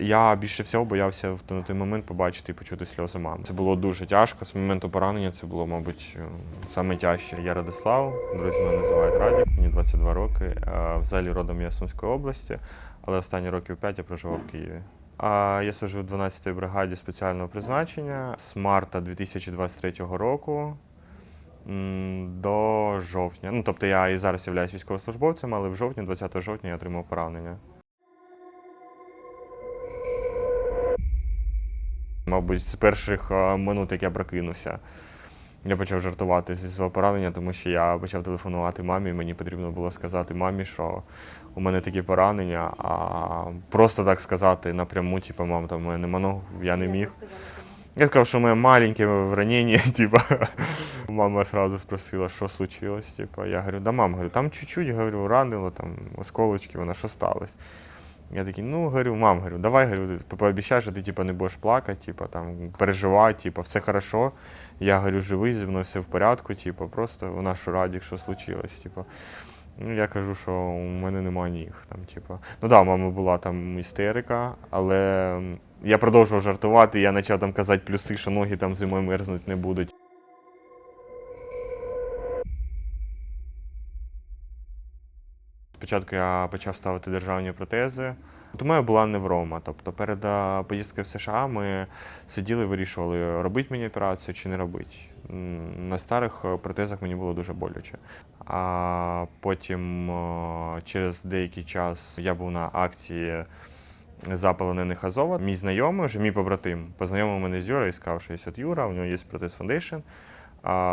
Я більше всього боявся в той момент побачити і почути сльози мами. Це було дуже тяжко. З моменту поранення це було, мабуть, е, саме тяжче. Я Радислав, друзі мене називають Радік, мені 22 роки. Е, Взагалі родом я Сумської області, але останні років 5 я проживав в Києві. А я служу в 12-й бригаді спеціального призначення з марта 2023 року до жовтня. Ну, тобто я і зараз являюсь військовослужбовцем, але в жовтні, 20 жовтня, я отримав поранення. Мабуть, з перших е, минут, як я прокинувся, я почав жартувати зі свого поранення, тому що я почав телефонувати мамі. Мені потрібно було сказати мамі, що у мене такі поранення, а просто так сказати напряму, типу, мам, там у мене нема ног, я не міг. Я сказав, що у мене маленьке ранення, типа. Мама сразу спросила, що случилось. Типа. Я говорю, да мам, говорю, там чуть-чуть говорю, ранило, там осколочки, вона що сталося. Я такий, ну говорю, мам, говорю, давай говорю, пообіцяй, що ти типа, не будеш плакати, типа, там, переживати, типа, все хорошо. Я говорю, живий, зі мною все в порядку, типа, просто вона що радік, що случилось. Типа. Ну, я кажу, що у мене немає ніг. Там, типа. Ну да, у мами була там істерика, але я продовжував жартувати, я почав там казати плюси, що ноги там зимою мерзнуть не будуть. Спочатку я почав ставити державні протези. От у мене була неврома. Тобто перед поїздкою в США ми сиділи і вирішували, робити мені операцію чи не робити. На старих е, протезах мені було дуже боляче. А потім е, через деякий час я був на акції запалених Азова. Мій знайомий, вже мій побратим, познайомив мене з Юрою і сказав, що є от Юра, у нього є протез фондейшн.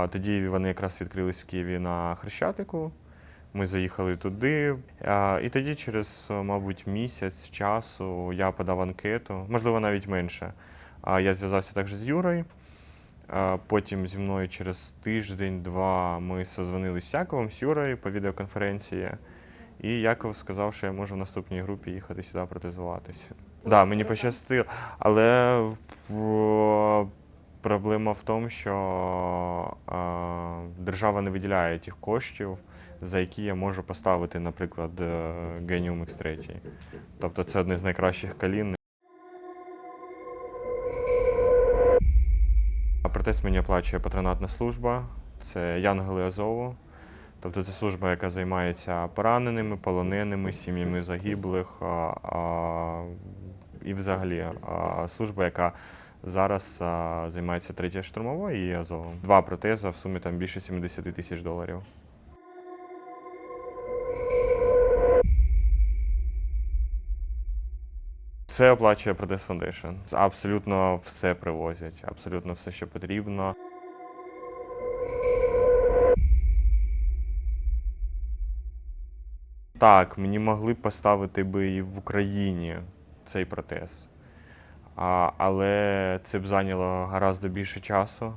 Тоді вони якраз відкрились в Києві на Хрещатику. Ми заїхали туди. І тоді, через, е, мабуть, місяць часу я подав анкету, можливо, навіть менше. Я зв'язався також з Юрою. Потім зі мною через тиждень-два ми созвонилися з Яковом, з Юрою по відеоконференції. І Яков сказав, що я можу в наступній групі їхати сюди протезуватися. Так, да, мені пощастило. Але проблема в тому, що держава не виділяє тих коштів, за які я можу поставити, наприклад, е, Genium X3. Тобто це одне з найкращих колін. Протез мені оплачує патронатна служба, це Янгели Азову. Тобто це служба, яка займається пораненими, полоненими, сім'ями загиблих. А, а, і взагалі а, служба, яка зараз а, займається третьою штурмовою і Азовом. Два протези в сумі там більше 70 тисяч доларів. Це оплачує Протез Foundation. Абсолютно все привозять, абсолютно все, що потрібно. Так, мені могли б поставити би і в Україні цей протез. А, але це б зайняло гораздо більше часу.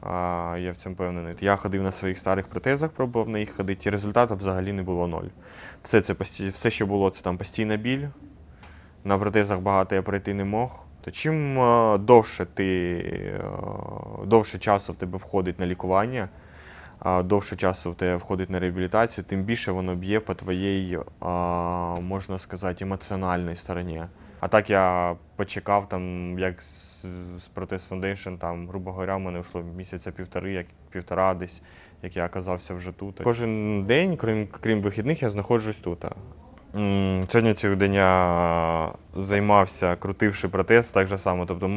А, я в цьому впевнений. Я ходив на своїх старих протезах, пробував на їх ходити, і результату взагалі не було ноль. Все, це, все, що було, це там постійна біль. На протезах багато я пройти не мог. То чим е, довше ти е, довше часу в тебе входить на лікування, довше часу в тебе входить на реабілітацію, тим більше воно б'є по твоїй, можна сказати, емоціональній стороні. А так я почекав там, як з, з Протез Foundation, там, грубо говоря, в мене йшло місяця півтори, як півтора десь, як я оказався вже тут. Кожен день, крім, крім вихідних, я знаходжусь тут. Сьогодні цілий день я займався, крутивши протез так же само. Тобто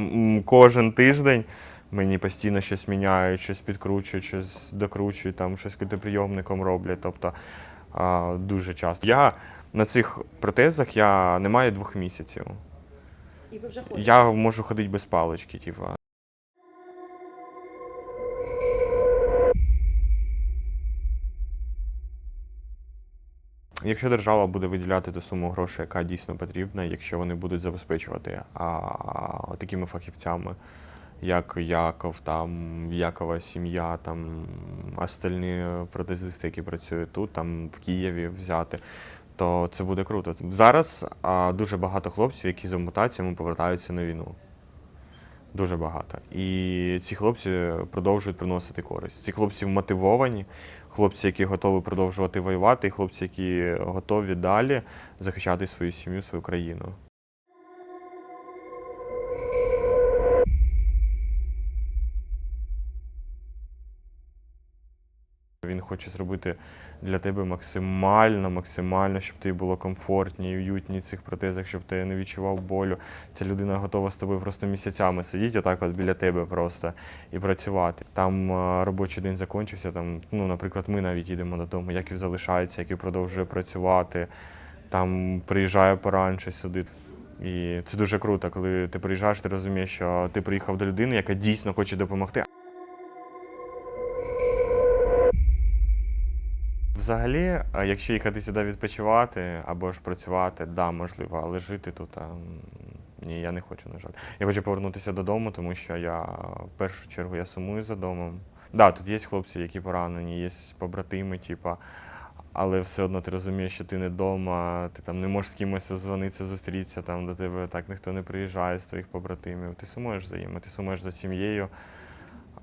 кожен тиждень мені постійно щось міняють, щось підкручують, щось докручують, там щось прийомником роблять. Тобто дуже часто. Я на цих протезах я не маю двох місяців. І ви вже ходите? Я можу ходити без палички, типу. Якщо держава буде виділяти ту суму грошей, яка дійсно потрібна, якщо вони будуть забезпечувати а, такими фахівцями, як Яков, там Якова сім'я, там остальні протезисти, які працюють тут, там в Києві взяти, то це буде круто. Зараз а, дуже багато хлопців, які з ампутаціями повертаються на війну. Дуже багато. І ці хлопці продовжують приносити користь. Ці хлопці мотивовані, хлопці, які готові продовжувати воювати, і хлопці, які готові далі захищати свою сім'ю, свою країну. Він хоче зробити для тебе максимально, максимально, щоб тобі було комфортні і уютні в цих протезах, щоб ти не відчував болю. Ця людина готова з тобою просто місяцями сидіти отак от біля тебе просто і працювати. Там е, робочий день закінчився. Там, ну, наприклад, ми навіть їдемо додому, Яків залишається, Яків продовжує працювати. Там приїжджає поранше сюди. І це дуже круто, коли ти приїжджаєш, ти розумієш, що ти приїхав до людини, яка дійсно хоче допомогти. Взагалі, е, якщо їхати сюди відпочивати або ж працювати, да, можливо, але жити тут. а, Ні, я не хочу, на жаль. Я хочу повернутися додому, тому що я в першу чергу я сумую за домом. Да, тут є хлопці, які поранені, є побратими, типа, але все одно ти розумієш, що ти не вдома, ти там не можеш з кимось дзвонитися, зустрітися, там до тебе так ніхто не приїжджає з твоїх побратимів. Ти сумуєш за ними, ти сумуєш за сім'єю.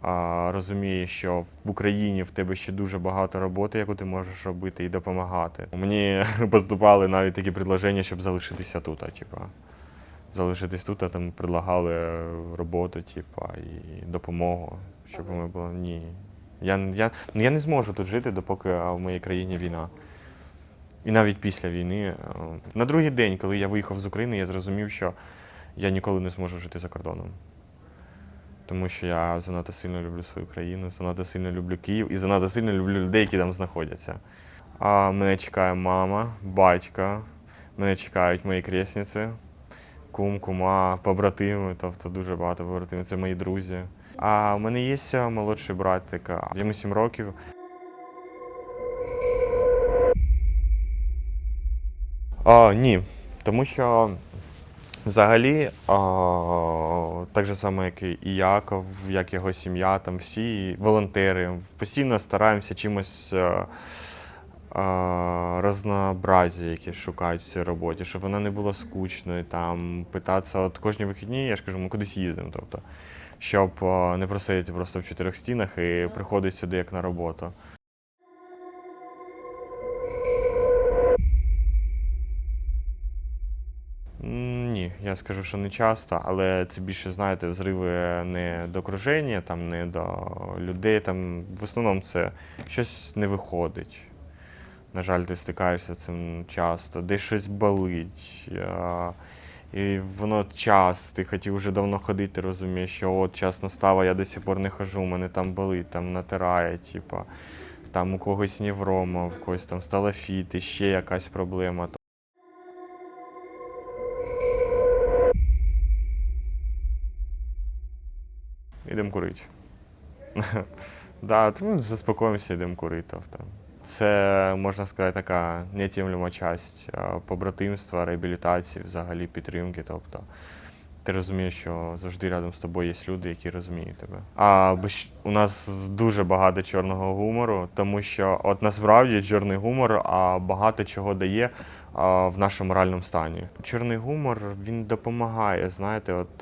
А, розумієш, що в Україні в тебе ще дуже багато роботи, яку ти можеш робити і допомагати. Мені поступали навіть такі предложення, щоб залишитися тут. Типа, залишитись тут, а там предлагали роботу, типа, і допомогу, щоб ми були. Ні. Я, я, ну, я не зможу тут жити, допоки в моїй країні війна. І навіть після війни. е, На другий день, коли я виїхав з України, я зрозумів, що я ніколи не зможу жити за кордоном. Тому що я занадто сильно люблю свою країну, занадто сильно люблю Київ і занадто сильно люблю людей, які там знаходяться. А мене чекає мама, батько, мене чекають мої крісниці, кум, кума, побратими, тобто дуже багато побратимів, це мої друзі. А в мене є молодший братик, йому 7 років. А, ні, тому що взагалі, а, так же само, як і Яков, як його сім'я, там всі волонтери, постійно стараємося чимось. а, а, Разнообразі, які шукають в цій роботі, щоб вона не була скучною, там питатися от кожні вихідні, я ж кажу, ми кудись їздимо. Тобто, щоб а, не просидіти просто в чотирьох стінах і приходити сюди як на роботу. Я скажу, що не часто, але це більше, знаєте, взриви не до окруження, там, не до людей. Там, в основному це щось не виходить. На жаль, ти стикаєшся цим часто, десь щось болить. а, І воно час, ти хотів вже давно ходити, ти розумієш, що от час настав, а я до сих пор не хожу, мене там болить, там натирає, типа, там у когось неврома, в когось там сталофіти, ще якась проблема. Ідемо курити. Да, тому заспокоїмося, йдемо курити. Це, можна сказати, така невід'ємлема часть побратимства, реабілітації, взагалі підтримки. Тобто ти розумієш, що завжди рядом з тобою є люди, які розуміють тебе. А у нас дуже багато чорного гумору, тому що от насправді чорний гумор а, багато чого дає в нашому моральному стані. Чорний гумор він допомагає, знаєте, от.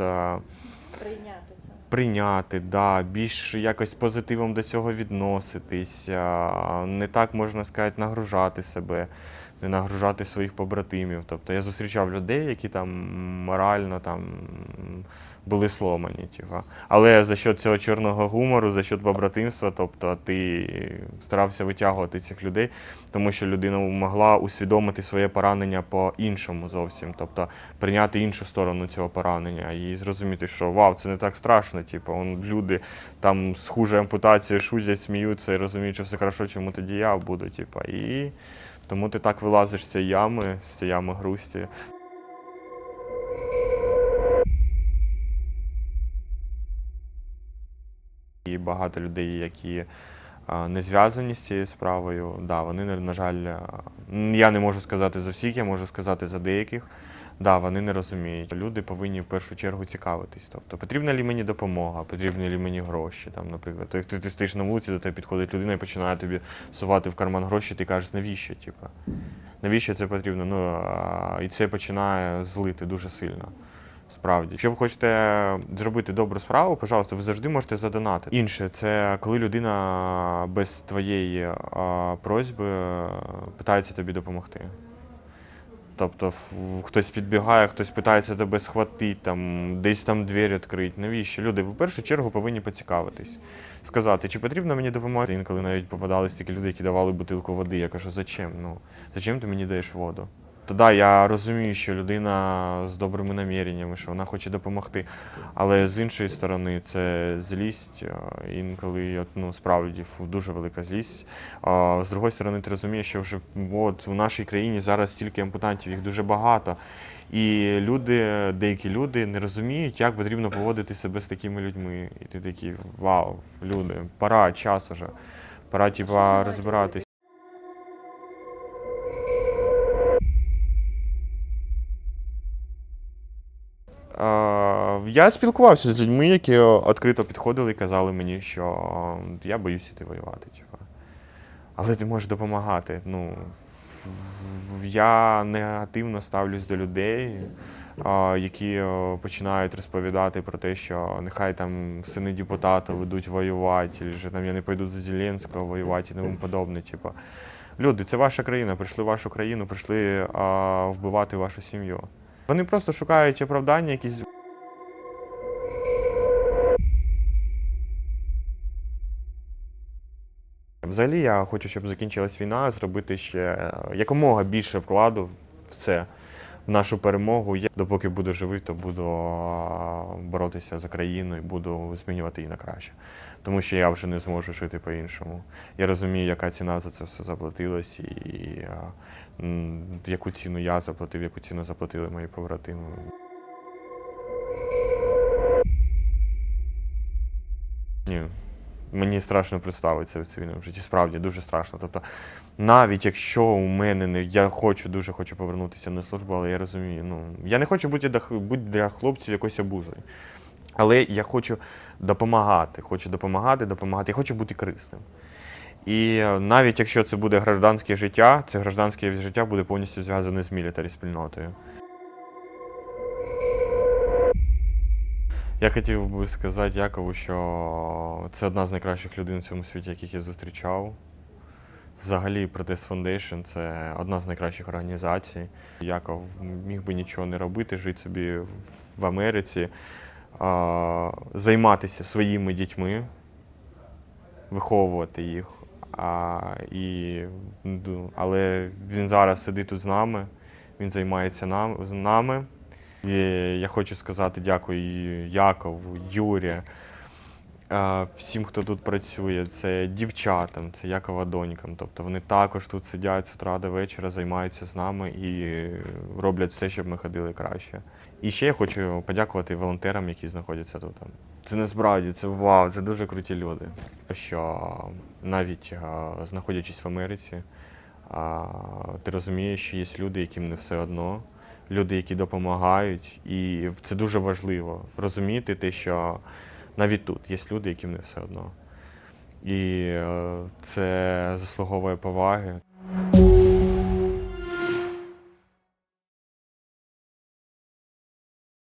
Прийняти. Прийняти, да, більш якось позитивом до цього відноситись, не так можна сказати, нагружати себе, не нагружати своїх побратимів. Тобто я зустрічав людей, які там морально там були сломані. Типа. Але за счет цього чорного гумору, за счет побратимства, тобто ти старався витягувати цих людей, тому що людина могла усвідомити своє поранення по-іншому зовсім, тобто прийняти іншу сторону цього поранення і зрозуміти, що вау, це не так страшно. Типу, он, люди там з хуже ампутацією шутять, сміються і розуміють, що все хорошо, чому тоді я буду. Типу. І тому ти так вилазиш з цієї ями, з цієї ями грусті. Багато людей, які не зв'язані з цією справою, да, вони, на- жаль, я не можу сказати за всіх, я можу сказати за деяких. Да, вони не розуміють. Люди повинні в першу чергу цікавитись. Тобто, потрібна лі мені допомога, потрібні лі мені гроші. Там, наприклад, як ти, ти стоїш на вулиці, до тебе підходить людина і починає тобі сувати в карман гроші, ти кажеш, навіщо? Типу? Навіщо це потрібно? Ну, а, і це починає злити дуже сильно. Справді, якщо ви хочете зробити добру справу, пожалуйста, ви завжди можете задонатити. Інше це коли людина без твоєї а, просьби е, питається тобі допомогти. Тобто хтось підбігає, хтось питається тебе схватити, там, десь там двері відкрити. Навіщо? Люди в першу чергу повинні поцікавитись. Сказати, чи потрібно мені допомогти. Інколи навіть попадались такі люди, які давали бутилку води. Я кажу, зачем? Ну, зачем ти мені даєш воду? То да, я розумію, що людина з добрими наміреннями, що вона хоче допомогти. Але з іншої сторони, це злість, інколи от, ну, справді дуже велика злість. А з другої сторони, ти розумієш, що вже от, у нашій країні зараз стільки ампутантів, їх дуже багато. І люди, деякі люди не розуміють, як потрібно поводити себе з такими людьми. І ти такий, вау, люди, пора, час уже. Пора, типа, розбиратись. Я спілкувався з людьми, які відкрито підходили і казали мені, що я боюсь іти воювати. Типу. Але ти можеш допомагати. Ну, я негативно ставлюсь до людей, які е, починають розповідати про те, що нехай там сини депутата ведуть воювати, що там я не пойду за Зеленського воювати і тому подобне. Типу. Люди, це ваша країна, прийшли в вашу країну, прийшли а, вбивати вашу сім'ю. Вони просто шукають оправдання, якісь. Взагалі, я хочу, щоб закінчилась війна, зробити ще е, якомога більше вкладу в це, нашу перемогу. Я, допоки буду живий, то буду боротися за країну і буду змінювати її на краще. Тому що я вже не зможу жити по-іншому. Я розумію, яка ціна за це все заплатилась, і яку ціну я заплатив, яку ціну заплатили мої побратими. Ні, мені страшно представитися в цивільному житті. Справді дуже страшно. Тобто, навіть якщо у мене не я хочу, дуже хочу повернутися на службу, але я розумію, ну я не хочу бути бути для хлопців якоюсь обузою. Але я хочу допомагати, хочу допомагати, допомагати, я хочу бути корисним. І е, навіть якщо це буде гражданське життя, це гражданське життя буде повністю зв'язане з мілітарі спільнотою. Я хотів би сказати Якову, що це одна з найкращих людей в цьому світі, яких я зустрічав. Взагалі, Protest Foundation – це одна з найкращих організацій. Яков міг би нічого не робити, жити собі в Америці, займатися своїми дітьми, виховувати їх. І, ну, але він зараз сидить тут з нами, він займається нами. І я хочу сказати дякую Якову, Юрі, е, всім, хто тут працює. Це дівчатам, це Якова донькам. Тобто вони також тут сидять з утра до вечора, займаються з нами і роблять все, щоб ми ходили краще. І ще я хочу подякувати волонтерам, які знаходяться тут. Це насправді це вау, це дуже круті люди. Що навіть е, знаходячись в Америці, ти розумієш, що є люди, яким не все одно, люди, які допомагають, і це дуже важливо розуміти те, що навіть тут є люди, яким не все одно. І е, це заслуговує поваги.